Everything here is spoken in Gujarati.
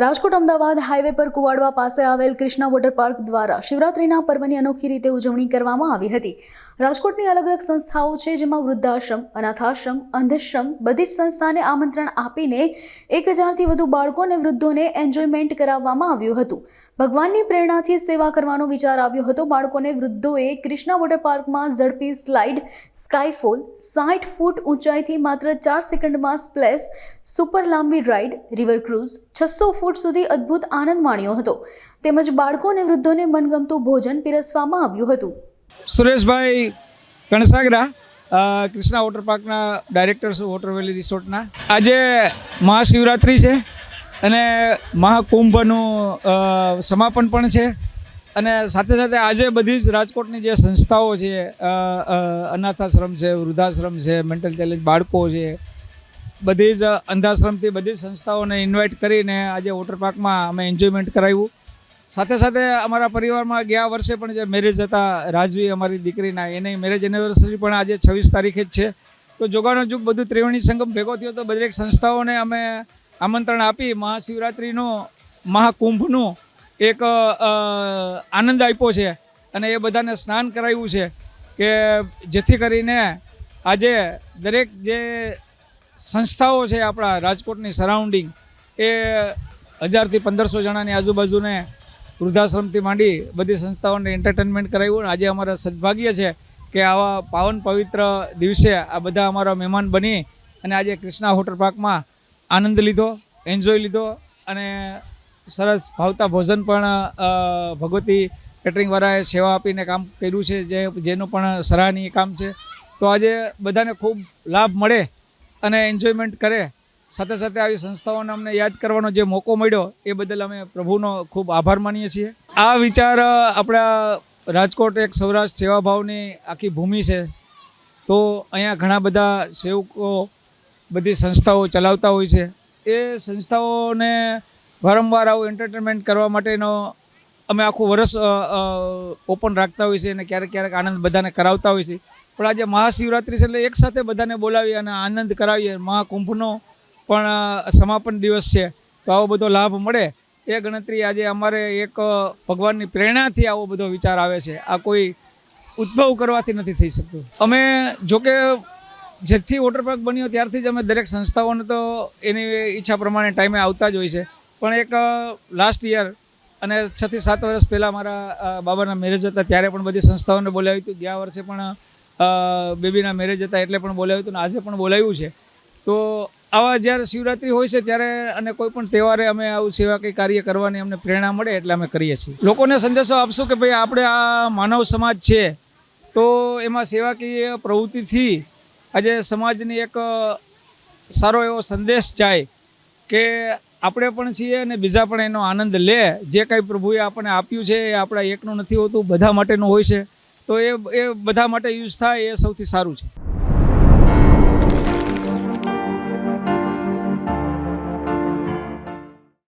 રાજકોટ અમદાવાદ હાઈવે પર કુવાડવા પાસે આવેલ કૃષ્ણા વોટર પાર્ક દ્વારા શિવરાત્રીના પર્વની અનોખી રીતે ઉજવણી કરવામાં આવી હતી. રાજકોટની અલગ અલગ સંસ્થાઓ છે, જેમાં વૃદ્ધાશ્રમ, અનાથાશ્રમ, અંધશ્રમ બધી જ સંસ્થાને આમંત્રણ આપીને એક હજારથી વધુ બાળકો અને વૃદ્ધોને એન્જોયમેન્ટ કરાવવામાં આવ્યું હતું. ભગવાનની પ્રેરણાથી સેવા કરવાનો વિચાર આવ્યો હતો. બાળકોને, વૃદ્ધોએ કૃષ્ણા વોટર પાર્કમાં ઝડપી સ્લાઇડ, સ્કાયફોલ, સાઠ ફૂટ ઊંચાઈથી માત્ર ચાર સેકન્ડમાં સ્પ્લેશ, સુપર લાંબી રાઇડ, રિવર ક્રૂઝ છસો ફૂટ સુધી અદ્ભુત આનંદ માણ્યો હતો. તેમજ બાળકો અને વૃદ્ધોને મનગમતું ભોજન પીરસવામાં આવ્યું હતું. સુરેશભાઈ કણસાગરા કૃષ્ણા વોટર પાર્કના ડાયરેક્ટર છું વોટર વેલી રિસોર્ટના. આજે મહાશિવરાત્રિ છે અને મહાકુંભનું સમાપન પણ છે. અને સાથે સાથે આજે બધી જ રાજકોટની જે સંસ્થાઓ છે અનાથાશ્રમ છે, વૃદ્ધાશ્રમ છે, મેન્ટલ ચેલેન્જ બાળકો છે બધી જ અંધાશ્રમથી બધી સંસ્થાઓને ઇન્વાઇટ કરીને આજે વોટર પાર્કમાં અમે એન્જોયમેન્ટ કરાવ્યું. સાથે સાથે અમારા પરિવારમાં ગયા વર્ષે પણ જે મેરેજ હતા, રાજવી અમારી દીકરીના, એની મેરેજ એનિવર્સરી પણ આજે છવ્વીસ તારીખે જ છે. તો જોગાનો જુગ બધું ત્રિવેણી સંગમ ભેગો થયો તો દરેક સંસ્થાઓને અમે આમંત્રણ આપી મહાશિવરાત્રિનું, મહાકુંભનું એક આનંદ આપ્યો છે અને એ બધાને સ્નાન કરાવ્યું છે કે જેથી કરીને આજે દરેક જે સંસ્થાઓ છે આપણા રાજકોટની સરાઉન્ડિંગ એ હજારથી પંદરસો જણાની આજુબાજુને વૃદ્ધાશ્રમથી માંડી બધી સંસ્થાઓને એન્ટરટેનમેન્ટ કરાવ્યું આજે અમારા સદભાગ્ય છે કે આવા પાવન પવિત્ર દિવસે આ બધા અમારા મહેમાન બની અને આજે કૃષ્ણા હોટલ પાર્કમાં આનંદ લીધો એન્જોય લીધો અને સરસ ભાવતા ભોજન પણ ભગવતી કેટરિંગવાળાએ સેવા આપીને કામ કર્યું છે, જે, જેનું પણ સરાહનીય કામ છે. તો આજે બધાને ખૂબ લાભ મળે અને એન્જોયમેન્ટ કરે. સાથે સાથે આવી સંસ્થાઓને અમને યાદ કરવાનો જે મોકો મળ્યો, એ બદલ અમે પ્રભુનો ખૂબ આભાર માનીએ છીએ. આ વિચાર આપણા રાજકોટ એક સૌરાષ્ટ્ર સેવાભાવની આખી ભૂમિ છે. તો અહીંયા ઘણા બધા સેવકો બધી સંસ્થાઓ ચલાવતા હોય છે. એ સંસ્થાઓને વારંવાર આવું એન્ટરટેનમેન્ટ કરવા માટેનો અમે આખું વર્ષ ઓપન રાખતા હોઈએ છીએ અને ક્યારેક ક્યારેક આનંદ બધાને કરાવતા હોઈએ છીએ પણ આજે મહાશિવરાત્રિ છે એટલે એકસાથે બધાને બોલાવી અને આનંદ કરાવીએ મહાકુંભનો પણ સમાપન દિવસ છે. તો આવો બધો લાભ મળે. એ ગણતરી આજે અમારે એક ભગવાનની પ્રેરણાથી આવો બધો વિચાર આવે છે. આ કોઈ ઉદ્ભવ કરવાથી નથી થઈ શકતું. અમે જોકે જેથી વોટર પાર્ક બન્યો ત્યારથી જ અમે દરેક સંસ્થાઓને તો એની ઈચ્છા પ્રમાણે ટાઈમે આવતા જ હોય છે. પણ એક લાસ્ટ યર અને છથી સાત વર્ષ પહેલાં મારા બાબાના મેરેજ હતા, ત્યારે પણ બધી સંસ્થાઓને બોલાવ્યું હતું. ગયા વર્ષે પણ બેબીના મેરેજ હતા એટલે પણ બોલાવ્યું હતું અને આજે પણ બોલાવ્યું છે. તો આવા જ્યારે શિવરાત્રિ હોય છે ત્યારે અને કોઈ પણ તહેવારે અમે આવું સેવા કંઈ કાર્ય કરવાની અમને પ્રેરણા મળે એટલે અમે કરીએ છીએ. લોકોને સંદેશો આપશું કે ભાઈ આપણે આ માનવ સમાજ છે, તો એમાં સેવાકીય પ્રવૃત્તિથી આજે સમાજની એક સારો એવો સંદેશ જાય કે આપણે પણ છીએ અને બીજા પણ એનો આનંદ લે. જે કાંઈ પ્રભુએ આપણને આપ્યું છે એ આપણા એકનું નથી હોતું, બધા માટેનું હોય છે. તો એ એ બધા માટે યુઝ થાય એ સૌથી સારું છે.